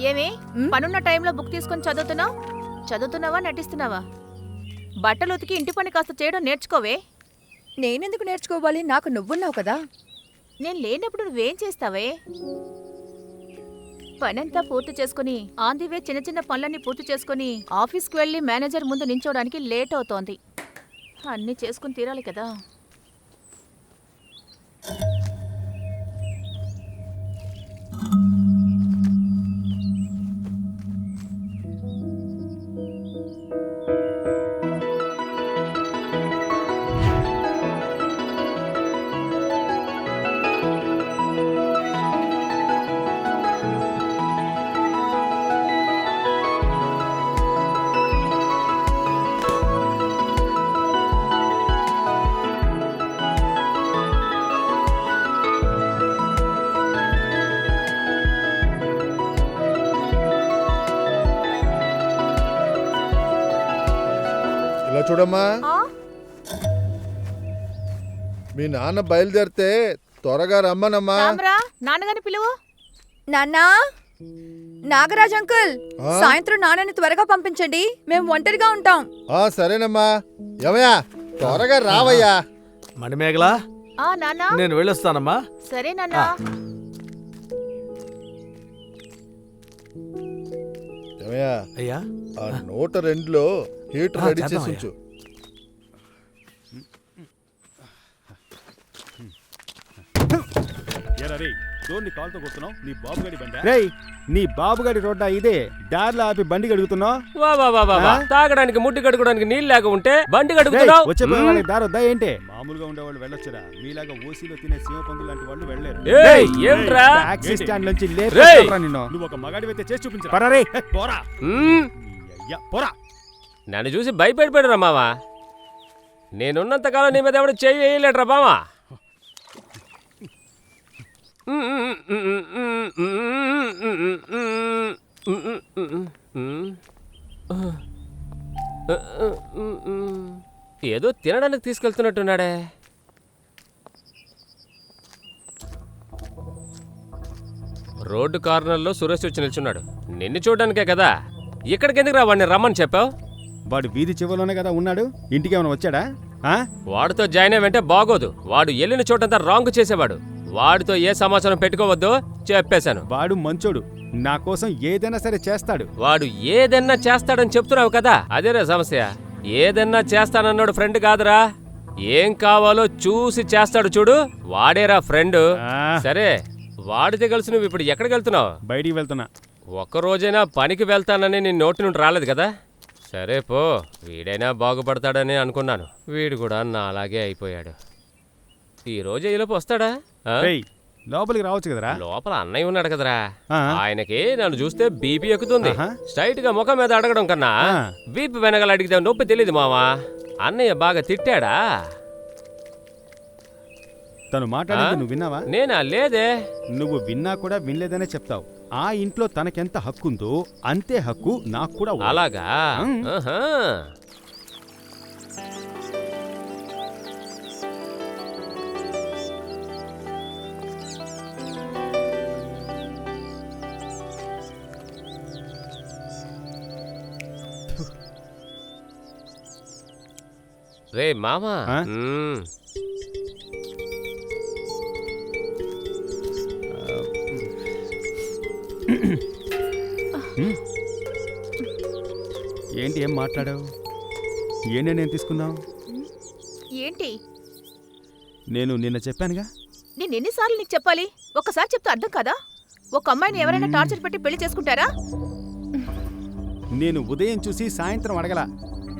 ఏమి? పనున్న టైంలో బుక్ తీసుకొని చదువుతున్నావు? చదువుతున్నావా? నటిస్తున్నావా? బట్టలు ఉతికి ఇంటి పని కాస్త చేయడం నేర్చుకోవే. నేనెందుకు నేర్చుకోవాలి? నాకు నువ్వున్నావు కదా. నేను లేనప్పుడు నువ్వేం చేస్తావే? పనంతా పూర్తి చేసుకుని ఆన్ ది వే చిన్న చిన్న పనులన్నీ పూర్తి చేసుకుని ఆఫీస్కి వెళ్ళి మేనేజర్ ముందు నించోడానికి లేట్ అవుతోంది. అన్నీ చేసుకుని తీరాలి కదా. చూడమ్మా. ఆ? మీ నాన్న బయలుదేరితే త్వరగా రమ్మనమ్మా. నాన్నగారిని పిలువు. నాన్నా నాగరాజ్ అంకుల్? సాయంత్రం నాన్నని త్వరగా పంపించండి. మేము ఒంటరిగా ఉంటాం. ఆ సరేనమ్మా. ఏమయ్యా త్వరగా రావయ్యా. మణిమేగలా? ఆ నాన్న. నేను వెళ్ళొస్తానమ్మా. సరే నాన్న. అయ్యా. ఆ నూట రెండులో హీటర్ రెడీ చేసి. ఉంచు. కాలుతో కొడుతున్నావు? నీ బాబుగడి బండి? రేయ్ నీ బాబుగాడి రోడ్డా ఇదే? దారిలో ఆపి బండి గడుగుతున్నావు వా వా వా వా వా. ఆ? తాగడానికి ముట్టి కడుకోవడానికి నీళ్ళు లేక ఉంటే బండి కడుగుతున్నావు? వచ్చే దారి వద్దా ఏంటి? మామూలుగా ఉండేవాళ్ళు వెళ్ళొచ్చురా. మీలాగా ఓసీలో తినే సింహ పందులు లాంటి వాళ్ళు వెళ్ళలేరు. ఏయ్ ఏమిట్రా టాక్సీ? స్టాండ్ నుంచి! లేపరా నిన్ను? నువ్వు ఒక మగాడివైతే చేసి చూపించరా? పరా పోరా. నన్ను చూసి భయపడిపోయాడు మావా? నేనున్నంతకాలం నీ మీద ఎవడు చేయి వేయలేట్రా బావా ఏదో తినడానికి తీసుకెళ్తున్నట్టున్నాడే. రోడ్డు కార్నర్లో సురేష్ వచ్చి నిల్చున్నాడు. నిన్ను చూడడానికే కదా. ఇక్కడికి ఎందుకు రా వాడిని రమ్మని చెప్పావు? వాడు వీధి చివరిలోనే కదా ఉన్నాడు? ఇంటికి ఏమైనా వచ్చాడా? ఆ? వాడితో జాయిన్ అయ్యంటే బాగోదు. వాడు ఎల్లిన చోటంతా రాంగ్ చేసేవాడు. వాడితో ఏ సమాచారం పెట్టుకోవద్దో చెప్పేశాను. వాడు మంచోడు. నా కోసం ఏదైనా సరే చేస్తాడు. వాడు ఏదన్నా చేస్తాడని చెప్తున్నావు కదా? అదేరా సమస్య. ఏదన్నా చేస్తానన్నాడు ఫ్రెండ్ కాదురా. ఏం కావాలో చూసి చేస్తాడు చూడు. వాడేరా ఫ్రెండ్. ఆ, సరే వాడితే కలిసి నువ్వు ఇప్పుడు ఎక్కడికి వెళ్తున్నావు? బయటికి వెళ్తున్నా. ఒక్క రోజైనా పనికి వెళ్తానని నీ నోటి నుండి రాలేదు కదా? సరే పో. వీడైనా బాగుపడతాడని అనుకున్నాను. వీడు కూడా నా అలాగే అయిపోయాడు. ఈ రోజు ఈలోపు వస్తాడా? లోపలికి రావచ్చు కదరా? లోపల అన్నయ్య ఉన్నాడు కదరా. ఆయనకి నన్ను చూస్తే బీపీ ఎక్కుతుంది. స్ట్రైట్గా ముఖం మీద అడగడం కన్నా. బీపీ వెనకాల అడిగితే నొప్పి తెలియదు మావా. అన్నయ్య బాగా తిట్టాడా? తను మాట్లాడింది ఆ? నువ్వు విన్నావా? నేనా? లేదే. నువ్వు విన్నా కూడా వినలేదనే చెప్తావు. ఆ ఇంట్లో తనకెంత హక్కుందో అంతే హక్కు నాకు కూడా ఉంది. అలాగా. ఆహా. రే మామా ఆ? ఏంటి ఏం మాట్లాడావు? ఏ నిర్ణయం తీసుకున్నావు? ఏంటి? నేను నిన్న చెప్పానుగా? నేను ఎన్నిసార్లు నీకు చెప్పాలి? ఒక్కసారి చెప్తే అర్థం కదా? ఒక అమ్మాయిని ఎవరైనా టార్చర్ పెట్టి పెళ్ళి చేసుకుంటారా? నేను ఉదయం చూసి సాయంత్రం అడగల.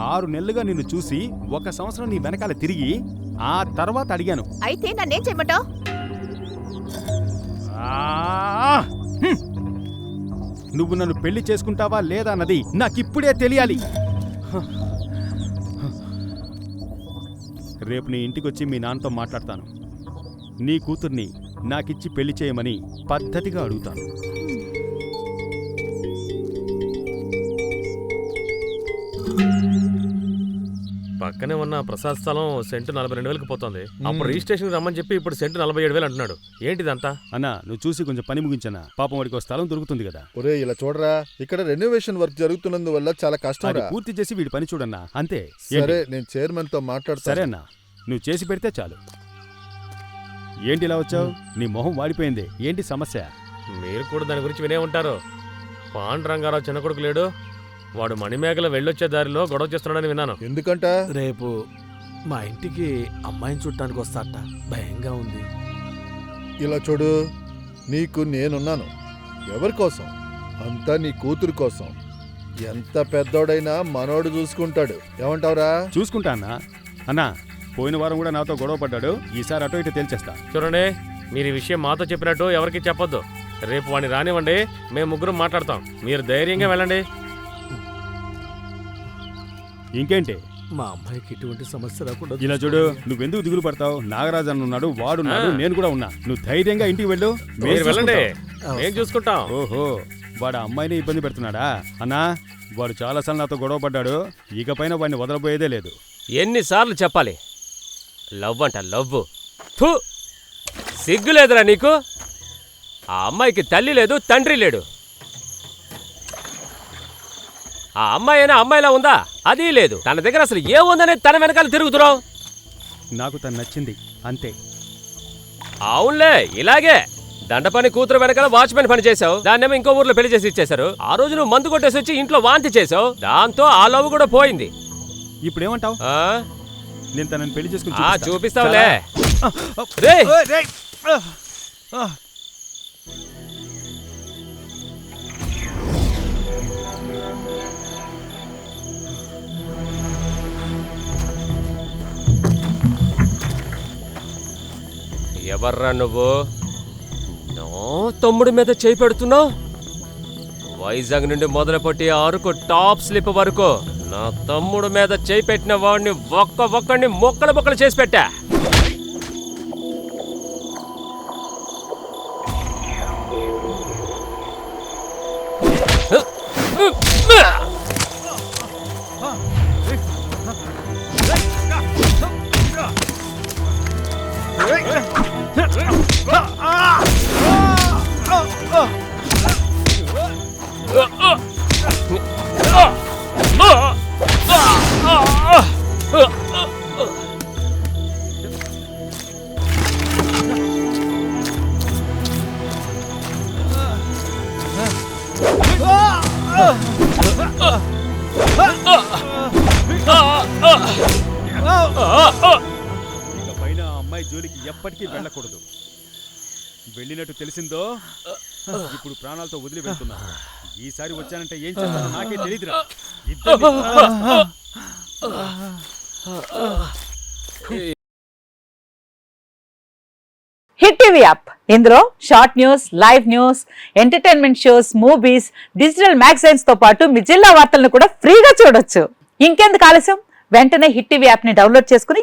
ఆరు నెలలుగా నిన్ను చూసి ఒక సంవత్సరం నీ వెనకాల తిరిగి ఆ తర్వాత అడిగాను. అయితే నన్నేం చేయమంటావు. నువ్వు నన్ను పెళ్ళి చేసుకుంటావా లేదా అన్నది నాకిప్పుడే తెలియాలి. రేపు నీ ఇంటికొచ్చి మీ నాన్నతో మాట్లాడతాను. నీ కూతుర్ని నాకిచ్చి పెళ్ళి చేయమని పద్ధతిగా అడుగుతాను. పక్కనే ఉన్న ప్రసాద్ స్థలం సెంటు నలభై రెండు వేలకు పోతుంది. అప్పుడు రిజిస్ట్రేషన్ రమ్మని చెప్పి ఇప్పుడు సెంటు నలభై ఏడు వేలు అంటున్నాడు. ఏంటిదంతా? అన్నా నువ్వు చూసి కొంచెం పని ముగించన్నా పాపం వాడికి ఒక స్థలం దొరుకుతుంది కదా. ఒరే ఇలా చూడరా? ఇక్కడ రెనోవేషన్ వర్క్ జరుగుతున్నందువల్ల చాలా కష్టం అది రా. పూర్తి చేసి వీడి పని చూడన్నా. అంతే. ఏంటి? సరే నేను చైర్మన్తో మాట్లాడతాను. సరే అన్నా నువ్వు చేసి పెడితే చాలు. ఏంటి ఇలా వచ్చావు? నీ మొహం వాడిపోయింది. ఏంటి సమస్య? మీరు కూడా దాని గురించి వినే ఉంటారు. పాండ్ రంగారావు చిన్న కొడుకు లేడు. వాడు మణిమేకల వెళ్ళొచ్చే దారిలో గొడవ చేస్తున్నాడని విన్నాను. ఎందుకంట? రేపు మా ఇంటికి అమ్మాయిని చుట్టానికి వస్తాట భయంగా ఉంది. ఇలా చూడు నీకు నేనున్నాను. ఎవరి కోసం? అంతా నీ కూతురు కోసం. ఎంత పెద్దోడైనా మనోడు చూసుకుంటాడు. ఏమంటావురా? చూసుకుంటా అన్నా. అన్నా పోయిన వారం కూడా నాతో గొడవ పడ్డాడు. ఈసారి అటో ఇటు తేల్చేస్తా. చూడండి మీరు ఈ విషయం మాతో చెప్పినట్టు ఎవరికి చెప్పొద్దు. రేపు వాడిని రానివ్వండి మేము ముగ్గురం మాట్లాడతాం. మీరు ధైర్యంగా వెళ్ళండి. ఇంకేంటి? మా అమ్మాయికి ఎటువంటి సమస్య రాకుండా ఇలా చూడు నువ్వెందుకు దిగులు పడతావు? నాగరాజు అన్న ఉన్నాడు వాడున్నాడు. నేను కూడా ఉన్నా. నువ్వు ధైర్యంగా ఇంటికి వెళ్ళు మీరు వెళ్ళండి. మేము చూసుకుంటాం. ఓహో వాడు ఆ అమ్మాయిని ఇబ్బంది పెడుతున్నాడా? అన్నా వాడు చాలాసార్లు నాతో గొడవ పడ్డాడు ఇకపైన వాడిని వదలబోయేదే లేదు. ఎన్నిసార్లు చెప్పాలి? లవ్ అంట లవ్ సిగ్గు లేదురా నీకు? ఆ అమ్మాయికి తల్లి లేదు తండ్రి లేడు. ఆ అమ్మాయి అయినా అమ్మాయిలా ఉందా? అది లేదు. తన దగ్గర అసలు ఏముందనే తన వెనకాల తిరుగుతున్నావు? నాకు తను నచ్చింది. అంతే. అవునులే ఇలాగే. దండపని కూతురు వెనకాల వాచ్మెన్ పని చేసావు దాన్నేమో ఇంకో ఊర్లో పెళ్ళి చేసి ఇచ్చేశారు. ఆ రోజు నువ్వు మందు కొట్టేసి వచ్చి ఇంట్లో వాంతి చేసావు దాంతో ఆ లవ్ కూడా పోయింది. ఇప్పుడు ఏమంటావు ఆ? నేను తనని పెళ్ళి చేసుకుని ఆ చూపిస్తా. చూపిస్తావులే. చాలా- రేయ్! ఓయ్, రేయ్. ఆ, ఆ. ఎవర్రా నువ్వు? నా తమ్ముడి మీద చేయి పెడుతున్నావు? వైజాగ్ నుండి మొదలుపెట్టి అరకు టాప్ స్లిప్ వరకు నా తమ్ముడు మీద చేయి పెట్టిన వాడిని ఒక్క ఒక్కడిని మొక్కలు మొక్కలు చేసి పెట్టా. ఇకపైన జోలికి ఎప్పటికీ వెళ్ళకూడదు. వెళ్ళినట్టు తెలిసిందో ఇప్పుడు ప్రాణాలతో వదిలి వెళ్తున్నా. ఈసారి వచ్చానంటే ఏం చేస్తానో నాకే తెలియదురా ఇద్దరిని- హిట్ టీవీ యాప్. ఇందులో short news live news entertainment shows movies digital మ్యాగజైన్స్తో పాటు మీ జిల్లా వార్తలను కూడా ఫ్రీగా చూడొచ్చు. ఇంకెందుకు ఆలస్యం? వెంటనే హిట్ టీవీ యాప్ని డౌన్లోడ్ చేసుకుని